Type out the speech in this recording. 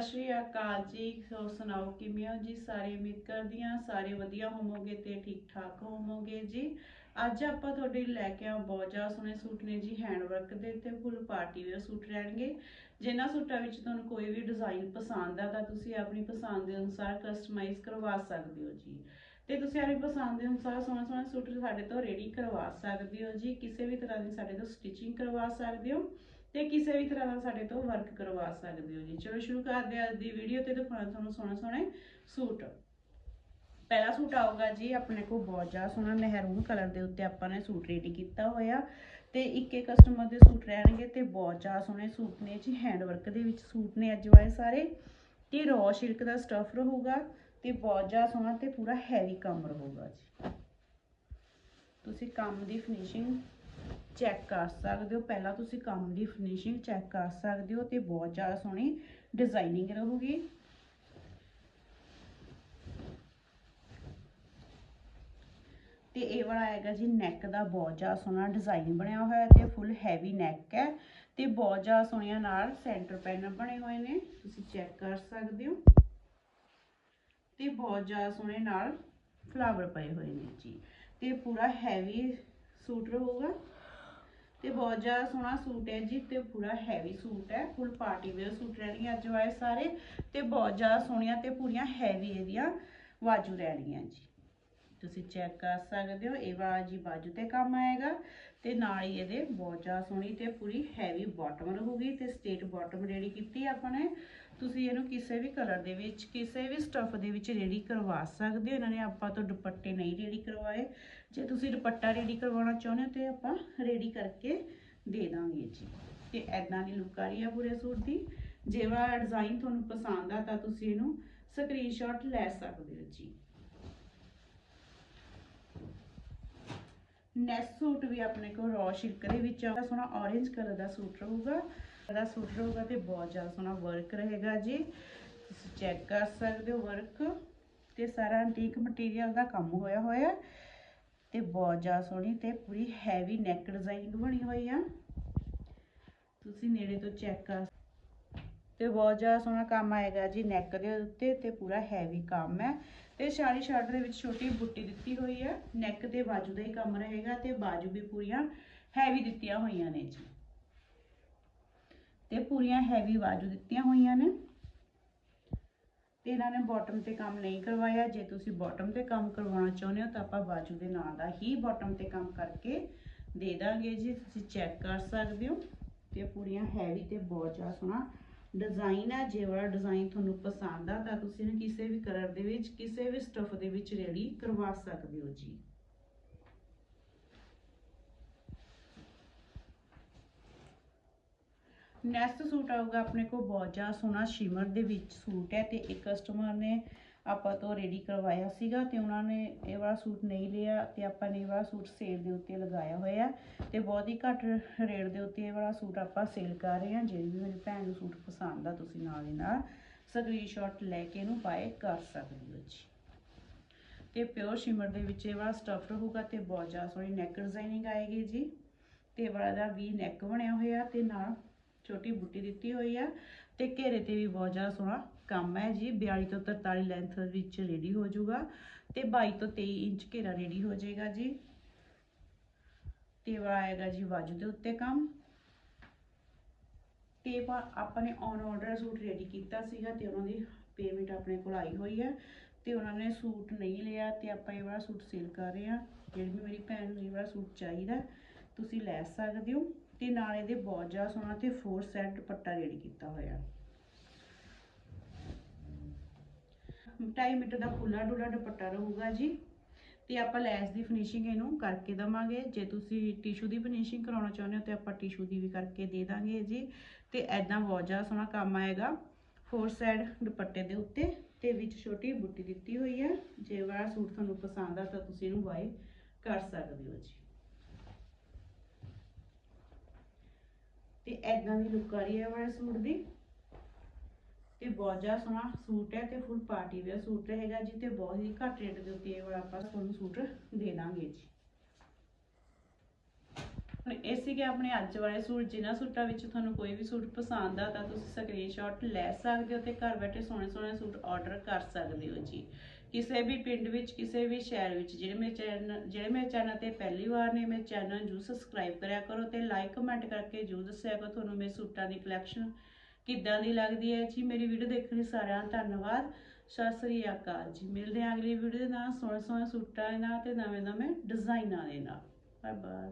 ਸਤਿ ਸ਼੍ਰੀ ਅਕਾਲ ਜੀ ਸੋ ਸੁਣਾਓ ਕਿਵੇਂ ਹੋ ਜੀ? ਸਾਰੇ ਉਮੀਦ ਕਰਦੀ ਹਾਂ ਸਾਰੇ ਵਧੀਆ ਹੋਵੋਗੇ ਤੇ ਠੀਕ ਠਾਕ ਹੋਵੋਗੇ ਜੀ। ਅੱਜ ਆਪਾਂ ਤੁਹਾਡੇ ਲੈ ਕੇ ਆ ਬਹੁਤ ਜ਼ਿਆਦਾ ਸੋਹਣੇ ਸੂਟ ਨੇ ਜੀ ਹੈਂਡ ਵਰਕ ਦੇ ਤੇ ਫੁੱਲ ਪਾਰਟੀ ਵੇਅਰ ਸੂਟ ਰਹਿਣਗੇ। ਜਿਨ੍ਹਾਂ ਸੂਟਾਂ ਵਿੱਚ ਤੁਹਾਨੂੰ ਕੋਈ ਵੀ ਡਿਜ਼ਾਈਨ ਪਸੰਦ ਆ ਤਾਂ ਤੁਸੀਂ ਆਪਣੀ ਪਸੰਦ ਦੇ ਅਨੁਸਾਰ ਕਸਟਮਾਈਜ਼ ਕਰਵਾ ਸਕਦੇ ਹੋ ਜੀ। ਤੇ ਤੁਸੀਂ ਆਪਣੀ ਪਸੰਦ ਦੇ ਅਨੁਸਾਰ ਸੋਹਣਾ ਸੋਹਣਾ ਸੂਟ ਸਾਡੇ ਤੋਂ ਰੈਡੀ ਕਰਵਾ ਸਕਦੇ ਹੋ ਜੀ। ਕਿਸੇ ਵੀ ਤਰ੍ਹਾਂ ਦੀ ਸਾਡੇ ਤੋਂ ਸਟਿਚਿੰਗ ਕਰਵਾ ਸਕਦੇ ਹੋ। ਤੇ ਕਿਸੇ ਵੀ ਤਰ੍ਹਾਂ ਦਾ ਸਾਡੇ ਤੋਂ ਵਰਕ ਕਰਵਾ ਸਕਦੇ ਹੋ ਜੀ। ਚਲੋ ਸ਼ੁਰੂ ਕਰਦੇ ਹਾਂ ਅੱਜ ਦੀ ਵੀਡੀਓ ਤੇ ਦਿਖਾਉਣਾ ਤੁਹਾਨੂੰ ਸੋਹਣੇ ਸੋਹਣੇ ਸੂਟ। ਪਹਿਲਾ ਸੂਟ ਆਊਗਾ ਜੀ, ਆਪਣੇ ਕੋਲ ਬਹੁਤ ਜ਼ਿਆਦਾ ਸੋਹਣਾ ਮਹਿਰੂਨ ਕਲਰ ਦੇ ਉੱਤੇ ਆਪਾਂ ਨੇ ਸੂਟ ਰੈਡੀ ਕੀਤਾ ਹੋਇਆ। ਤੇ ਇੱਕ ਇੱਕ ਕਸਟਮਰ ਦੇ ਸੂਟ ਰਹਿਣਗੇ ਤੇ ਬਹੁਤ ਜ਼ਿਆਦਾ ਸੋਹਣੇ ਸੂਟ ਨੇ ਜੀ ਹੈਂਡ ਵਰਕ ਦੇ ਵਿੱਚ ਸੂਟ ਨੇ ਅੱਜ ਵਾਲੇ ਸਾਰੇ। ਤੇ ਰॉ ਸਿਲਕ ਦਾ ਸਟਫ ਰਹੂਗਾ ਤੇ ਬਹੁਤ ਜ਼ਿਆਦਾ ਸੋਹਣਾ ਤੇ ਪੂਰਾ ਹੈਵੀ ਕੰਮ ਰਹੂਗਾ ਜੀ। ਤੁਸੀਂ ਕੰਮ ਦੀ ਫਿਨਿਸ਼ਿੰਗ ਚੈੱਕ ਕਰ ਸਕਦੇ ਹੋ। ਪਹਿਲਾਂ ਤੁਸੀਂ ਕੰਮ ਦੀ ਫਿਨਿਸ਼ਿੰਗ ਚੈੱਕ ਕਰ ਸਕਦੇ ਹੋ ਤੇ ਬਹੁਤ ਜ਼ਿਆਦਾ ਸੋਹਣੀ ਡਿਜ਼ਾਈਨਿੰਗ ਰਹੂਗੀ। ਤੇ ਇਹ ਵਾਲਾ ਹੈਗਾ ਜੀ ਨੈਕ ਦਾ ਬਹੁਤ ਜ਼ਿਆਦਾ ਸੋਹਣਾ ਡਿਜ਼ਾਈਨ ਬਣਿਆ ਹੋਇਆ ਤੇ ਫੁੱਲ ਹੈਵੀ ਨੈਕ ਹੈ ਤੇ ਬਹੁਤ ਜ਼ਿਆਦਾ ਸੋਹਣੀਆਂ ਨਾਲ ਸੈਂਟਰ ਪੈਨਲ ਬਣੇ ਹੋਏ ਨੇ। ਤੁਸੀਂ ਚੈੱਕ ਕਰ ਸਕਦੇ ਹੋ। ਤੇ ਬਹੁਤ ਜ਼ਿਆਦਾ ਸੋਹਣੇ ਨਾਲ ਫਲਾਵਰ ਪਏ ਹੋਏ ਨੇ ਜੀ। ਤੇ ਪੂਰਾ ਹੈਵੀ ਸੂਟ ਰਹੂਗਾ। ਤੇ ਬਹੁਤ ਜ਼ਿਆਦਾ ਸੋਹਣਾ ਸੂਟ ਹੈ ਜੀ ਤੇ ਪੂਰਾ ਹੈਵੀ ਸੂਟ ਹੈ ਫੁੱਲ ਪਾਰਟੀ ਵੇਅਰ ਸੂਟ ਰਹਿਣਗੇ ਅੱਜ ਵਾਲੇ ਸਾਰੇ ਤੇ ਬਹੁਤ ਜ਼ਿਆਦਾ ਸੋਹਣੀਆਂ ਤੇ ਪੂਰੀਆਂ ਹੈਵੀ ਇਹਦੀਆਂ ਵਾਜੂ ਰਹਿਣਗੀਆਂ ਜੀ। ਤੁਸੀਂ ਚੈੱਕ ਕਰ ਸਕਦੇ ਹੋ, ਇਹ ਵਾਲਾ ਜੀ ਬਾਜੂ ਤੇ ਕੰਮ ਆਏਗਾ ਤੇ ਨਾਲ ਹੀ ਇਹਦੇ ਬਹੁਤ ਜ਼ਿਆਦਾ ਸੋਹਣੀ ਤੇ ਪੂਰੀ ਹੈਵੀ ਬਾਟਮ ਰਹੂਗੀ ਤੇ ਸਟੇਟ ਬਾਟਮ ਰੈਡੀ ਕੀਤੀ ਆਪਾਂ ਨੇ। ਤੁਸੀਂ ਇਹਨੂੰ ਕਿਸੇ ਵੀ ਕਲਰ ਦੇ ਵਿੱਚ, ਕਿਸੇ ਵੀ ਸਟਫ ਦੇ ਵਿੱਚ ਰੈਡੀ ਕਰਵਾ ਸਕਦੇ ਹੋ। ਇਹਨਾਂ ਨੇ ਆਪਾਂ ਤੋਂ ਦੁਪੱਟੇ ਨਹੀਂ ਰੈਡੀ ਕਰਵਾਏ। ਜੇ ਤੁਸੀਂ ਦੁਪੱਟਾ ਰੈਡੀ ਕਰਵਾਉਣਾ ਚਾਹੁੰਦੇ ਹੋ ਤੇ ਆਪਾਂ ਰੈਡੀ ਕਰਕੇ ਦੇ ਦਾਂਗੇ ਜੀ। ਤੇ ਐਦਾਂ ਦੀ ਲੁੱਕ ਆ ਰਹੀ ਆ ਪੂਰੇ ਸੂਟ ਦੀ। ਜੇ ਵਾਲਾ ਡਿਜ਼ਾਈਨ ਤੁਹਾਨੂੰ ਪਸੰਦ ਆ ਤਾਂ ਤੁਸੀਂ ਇਹਨੂੰ ਸਕਰੀਨਸ਼ਾਟ ਲੈ ਸਕਦੇ ਹੋ ਜੀ। ਨੈਕਸਟ ਸੂਟ ਵੀ ਆਪਣੇ ਕੋਲ ਰॉ ਸ਼ਿਲਕ ਦੇ ਵਿੱਚ ਆ। ਸੋਹਣਾ orange ਕਲਰ ਦਾ ਸੂਟ ਰਹੂਗਾ। ਦਾ ਸੂਟ ਰਹੂਗਾ ਤੇ ਬਹੁਤ ਜ਼ਿਆਦਾ ਸੋਹਣਾ ਵਰਕ ਰਹੇਗਾ ਜੀ। ਤੁਸੀਂ ਚੈੱਕ ਕਰ ਸਕਦੇ ਹੋ ਵਰਕ ਤੇ ਸਾਰਾ ਐਂਟੀਕ ਮਟੀਰੀਅਲ ਦਾ ਕੰਮ ਹੋਇਆ ਹੋਇਆ ਤੇ ਬਹੁਤ ਜ਼ਿਆਦਾ ਸੋਹਣੀ ਤੇ ਪੂਰੀ ਹੈਵੀ ਨੈਕ ਡਿਜ਼ਾਈਨਿੰਗ ਬਣੀ ਹੋਈ ਆ। ਤੁਸੀਂ ਨੇੜੇ ਤੋਂ ਚੈੱਕ ਕਰ ਤੇ ਬਹੁਤ ਜ਼ਿਆਦਾ ਸੋਹਣਾ ਕੰਮ ਆਏਗਾ ਜੀ ਨੈਕ ਦੇ ਉੱਤੇ ਤੇ ਪੂਰਾ ਹੈਵੀ ਕੰਮ ਹੈ। ਤੇ ਸ਼ਾੜੀ ਸ਼ਰਟ ਦੇ ਵਿੱਚ ਛੋਟੀ ਬੁੱਟੀ ਦਿੱਤੀ ਹੋਈ ਹੈ। ਨੈਕ ਤੇ ਬਾਜੂ ਦਾ ਹੀ ਕੰਮ ਰਹੇਗਾ ਤੇ ਬਾਜੂ ਵੀ ਪੂਰੀਆਂ ਹੈਵੀ ਦਿੱਤੀਆਂ ਹੋਈਆਂ ਨੇ ਜੀ। ਤੇ ਪੂਰੀਆਂ ਹੈਵੀ ਬਾਜੂ ਦਿੱਤੀਆਂ ਹੋਈਆਂ ਨੇ। ਤੇ ਇਹਨਾਂ ਨੇ ਬਾਟਮ ਤੇ ਕੰਮ ਨਹੀਂ ਕਰਵਾਇਆ। ਜੇ ਤੁਸੀਂ ਬਾਟਮ ਤੇ ਕੰਮ ਕਰਵਾਉਣਾ ਚਾਹੁੰਦੇ ਹੋ ਤਾਂ ਆਪਾਂ ਬਾਜੂ ਦੇ ਨਾਂ ਦਾ ਹੀ ਬਾਟਮ ਤੇ ਕੰਮ ਕਰਕੇ ਦੇ ਦਾਂਗੇ ਜੀ। ਤੁਸੀਂ ਚੈੱਕ ਕਰ ਸਕਦੇ ਹੋ। ਤੇ ਪੂਰੀਆਂ ਹੈਵੀ ਤੇ ਬਹੁਤ ਜ਼ਿਆਦਾ ਸੋਹਣਾ ਡਿਜ਼ਾਈਨ ਹੈ, ਜੇ ਵਾਲਾ ਡਿਜ਼ਾਈਨ ਤੁਹਾਨੂੰ ਪਸੰਦ ਆ, ਤਾਂ ਤੁਸੀਂ ਇਹਨੂੰ ਕਿਸੇ ਵੀ ਕਲਰ ਦੇ ਵਿੱਚ, ਕਿਸੇ ਵੀ ਸਟਫ ਦੇ ਵਿੱਚ ਰੈਡੀ ਕਰਵਾ ਸਕਦੇ ਹੋ ਜੀ। ਨੈਕਸਟ ਸੂਟ ਆਊਗਾ ਆਪਣੇ ਕੋਲ ਬਹੁਤ ਜ਼ਿਆਦਾ ਸੋਹਣਾ ਸ਼ਿਮਰ ਦੇ ਵਿੱਚ ਸੂਟ ਹੈ ਤੇ ਇੱਕ ਕਸਟਮਰ ਨੇ ਆਪਾਂ ਤੋਂ ਰੈਡੀ ਕਰਵਾਇਆ ਸੀਗਾ ਤੇ ਉਹਨਾਂ ਨੇ ਇਹ ਵਾਲਾ ਸੂਟ ਨਹੀਂ ਲਿਆ ਤੇ ਆਪਾਂ ਨੇ ਇਹ ਵਾਲਾ ਸੂਟ ਸੇਲ ਦੇ ਉੱਤੇ ਲਗਾਇਆ ਹੋਇਆ ਤੇ ਬਹੁਤ ਹੀ ਘੱਟ ਰੇਟ ਦੇ ਉੱਤੇ ਇਹ ਵਾਲਾ ਸੂਟ ਆਪਾਂ ਸੇਲ ਕਰ ਰਹੇ ਹਾਂ। ਜਿਹੜੀ ਵੀ ਮੇਰੀ ਭੈਣ ਨੂੰ ਸੂਟ ਪਸੰਦ ਆ, ਤੁਸੀਂ ਨਾਲ ਹੀ ਨਾਲ ਸਕਰੀਨਸ਼ਾਟ ਲੈ ਕੇ ਇਹਨੂੰ ਬਾਏ ਕਰ ਸਕਦੇ ਹੋ ਜੀ। ਤੇ ਪਿਓਰ ਸ਼ਿਮਰ ਦੇ ਵਿੱਚ ਇਹ ਵਾਲਾ ਸਟਫ ਰਹੂਗਾ ਤੇ ਬਹੁਤ ਜ਼ਿਆਦਾ ਸੋਹਣੀ ਨੈਕ ਡਿਜ਼ਾਈਨਿੰਗ ਆਏਗੀ ਜੀ। ਤੇ ਵਾਲਾ ਦਾ ਵੀ ਨੈਕ ਬਣਿਆ ਹੋਇਆ ਤੇ ਨਾਲ ਛੋਟੀ ਬੁੱਟੀ ਦਿੱਤੀ ਹੋਈ ਆ। ਤੇ ਘੇਰੇ ਤੇ ਵੀ ਬਹੁਤ ਜ਼ਿਆਦਾ ਸੋਹਣਾ ਕੰਮ ਹੈ ਜੀ। 42 ਤੋਂ 43 ਲੈਂਥ ਵਿੱਚ ਰੈਡੀ ਹੋ ਜਾਊਗਾ ਤੇ 22 ਤੋਂ 23 ਇੰਚ ਘੇਰਾ ਰੈਡੀ ਹੋ ਜਾਏਗਾ ਜੀ। ਤੇ ਆਏਗਾ ਜੀ ਬਾਜੂ ਦੇ ਉੱਤੇ ਕੰਮ। ਤੇ ਆਪਾਂ ਨੇ ਔਨ ਆਰਡਰ ਸੂਟ ਰੈਡੀ ਕੀਤਾ ਸੀਗਾ ਤੇ ਉਹਨਾਂ ਦੀ ਪੇਮੈਂਟ ਆਪਣੇ ਕੋਲ ਆਈ ਹੋਈ ਹੈ ਤੇ ਉਹਨਾਂ ਨੇ ਸੂਟ ਨਹੀਂ ਲਿਆ ਤੇ ਆਪਾਂ ਇਹ ਵਾਲਾ ਸੂਟ ਸੇਲ ਕਰ ਰਹੇ ਹਾਂ। ਜਿਹੜੀ ਵੀ ਮੇਰੀ ਭੈਣ ਨੂੰ ਇਹ ਵਾਲਾ ਸੂਟ ਚਾਹੀਦਾ, ਤੁਸੀਂ ਲੈ ਸਕਦੇ ਹੋ। ਤੇ ਨਾਲ ਇਹਦੇ ਬਹੁਤ ਜ਼ਿਆਦਾ ਸੋਹਣਾ ਤੇ ਫੋਰ ਸਾਈਡ ਦੁਪੱਟਾ ਰੈਡੀ ਕੀਤਾ ਹੋਇਆ। 2.5 ਮੀਟਰ ਦਾ ਖੁੱਲਾ ਡੁੱਲਾ ਦੁਪੱਟਾ ਰਹੂਗਾ ਜੀ। ਤੇ ਆਪਾਂ ਲੈਸ ਦੀ ਫਿਨਿਸ਼ਿੰਗ ਇਹਨੂੰ ਕਰਕੇ ਦਵਾਂਗੇ। ਜੇ ਤੁਸੀਂ ਟਿਸ਼ੂ ਦੀ ਫਿਨਿਸ਼ਿੰਗ ਕਰਾਉਣਾ ਚਾਹੁੰਦੇ ਹੋ ਤੇ ਆਪਾਂ ਟਿਸ਼ੂ ਦੀ ਵੀ ਕਰਕੇ ਦੇ ਦਾਂਗੇ ਜੀ। ਤੇ ਐਦਾਂ ਬਹੁਤ ਜ਼ਿਆਦਾ ਸੋਹਣਾ ਕੰਮ ਆਏਗਾ ਫੋਰ ਸਾਈਡ ਦੁਪੱਟੇ ਦੇ ਉੱਤੇ। ਤੇ ਵਿੱਚ ਛੋਟੀ ਬੁੱਟੀ ਦਿੱਤੀ ਹੋਈ ਹੈ। ਜੇ ਵਾਲਾ ਸੂਟ ਤੁਹਾਨੂੰ ਪਸੰਦ ਆ ਤਾਂ ਤੁਸੀਂ ਇਹਨੂੰ ਬਾਏ ਕਰ ਸਕਦੇ ਹੋ ਜੀ। ਤੇ ਐਦਾਂ ਦੀ ਲੁੱਕ ਆ ਰਹੀ ਹੈ ਵਾਲੇ ਸੂਟ ਦੀ। ਤੇ ਬਹੁਤ ਜ਼ਿਆਦਾ ਸੋਹਣਾ ਸੂਟ ਹੈ ਤੇ ਫੁੱਲ ਪਾਰਟੀ ਵੇਅਰ ਸੂਟ ਰਹੇਗਾ ਜੀ ਤੇ ਬਹੁਤ ਹੀ ਘੱਟ ਰੇਟ ਦੇ ਉੱਤੇ ਇਹ ਵਾਲਾ ਆਪਾਂ ਤੁਹਾਨੂੰ ਸੂਟ ਦੇ ਦਾਂਗੇ ਜੀ। ਇਹ ਸੀਗੇ ਆਪਣੇ ਅੱਜ ਵਾਲੇ ਸੂਟ, ਜਿਨ੍ਹਾਂ ਸੂਟਾਂ ਵਿੱਚ ਤੁਹਾਨੂੰ ਕੋਈ ਵੀ ਸੂਟ ਪਸੰਦ ਆ ਤਾਂ ਤੁਸੀਂ ਸਕਰੀਨਸ਼ਾਟ ਲੈ ਸਕਦੇ ਹੋ ਤੇ ਘਰ ਬੈਠੇ ਸੋਹਣੇ ਸੋਹਣੇ ਸੂਟ ਆਰਡਰ ਕਰ ਸਕਦੇ ਹੋ ਜੀ। ਕਿਸੇ ਵੀ ਪਿੰਡ ਵਿੱਚ, ਕਿਸੇ ਵੀ ਸ਼ਹਿਰ ਵਿੱਚ, ਜਿਹੜੇ ਮੇਰੇ ਚੈਨਲ, ਜਿਹੜੇ ਮੇਰੇ ਚੈਨਲ ਤੇ ਪਹਿਲੀ ਵਾਰ ਨੇ, ਮੇਰੇ ਚੈਨਲ ਨੂੰ ਜਰੂਰ ਸਬਸਕ੍ਰਾਈਬ ਕਰਿਆ ਕਰੋ ਤੇ ਲਾਈਕ ਕਮੈਂਟ ਕਰਕੇ ਜਰੂਰ ਦੱਸਿਆ ਕਰੋ ਤੁਹਾਨੂੰ ਮੇਰੇ ਸੂਟਾਂ ਦੀ ਕਲੈਕਸ਼ਨ ਕਿੱਦਾਂ ਦੀ ਲੱਗਦੀ ਹੈ ਜੀ। ਮੇਰੀ ਵੀਡੀਓ ਦੇਖਣ ਲਈ ਸਾਰਿਆਂ ਦਾ ਧੰਨਵਾਦ। ਸਤਿ ਸ੍ਰੀ ਅਕਾਲ ਜੀ। ਮਿਲਦੇ ਹਾਂ ਅਗਲੀ ਵੀਡੀਓ ਦੇ ਨਾਲ। ਸੋਹਣੇ ਸੋਹਣੇ ਸੂਟਾਂ ਦੇ ਨਾਲ ਤੇ ਨਵੇਂ ਨਵੇਂ ਡਿਜ਼ਾਈਨਾਂ ਦੇ ਨਾਲ। Bye bye